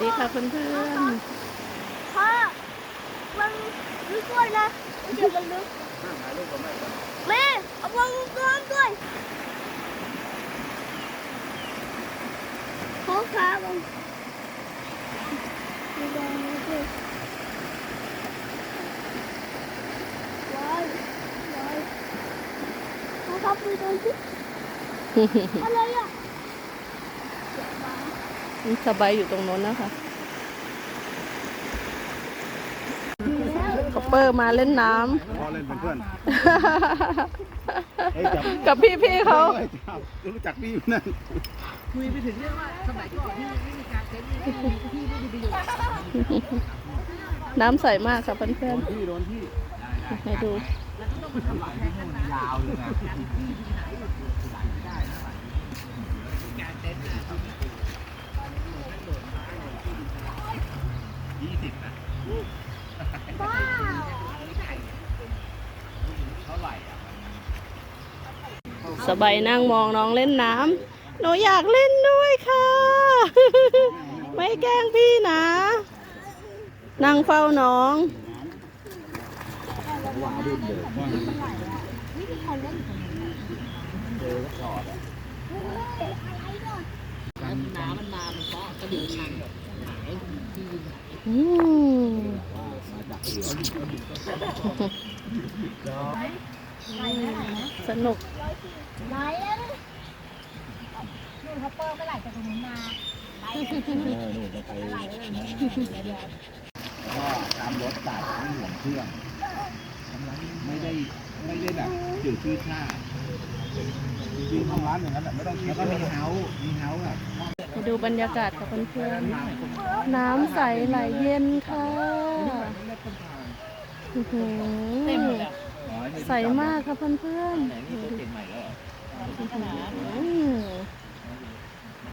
ดีค่ะเพื่อนพ่อมันลึกด้วยนะเดี๋ยวมันลึกแม่เอาวางก้อนด้วยพ่อครับวางมีแดงด้วยว้ายว้ายพ่อครับดูตรงที่ๆอะไรอะ สบายอยู่ตรงโน้นนะคะคอปเปอร์มาเล่นน้พ่อเล่นเป็นเพื่อนำเฮ้ยจับกับพี่ๆเขาฮ้ยจับรู้จักพี่อยู่นั่นน้ำใสมากค่ะเพื่อนโดนพี่โดนพี่ๆให้ดูยาวเลยนะ สบายนั่งมองน้องเล่นน้ำหนูอยากเล่นด้วยค่ะ ไม่แกล้งพี่นะ นั่งเฝ้าน้องว่าดุนเลยว่าอืมสนุก ไหนแล้วนะนู่นเขาเปิดเมื่อไหร่จะตรงนู้นมาไปเออนู่นจะไปก็ตามรถตัดไม่ห่วงเครื่องไม่ได้ไม่ได้แบบจืดชืดชาจริงๆทำร้านอย่างนั้นแหละไม่ต้องคิดแล้วก็มีเฮาส์มีเฮาส์แบบมาดูบรรยากาศกับเพื่อนๆน้ำใสไหลเย็นค่ะอื้อหือใสมากค่ะเพื่อนๆ 在哪啊。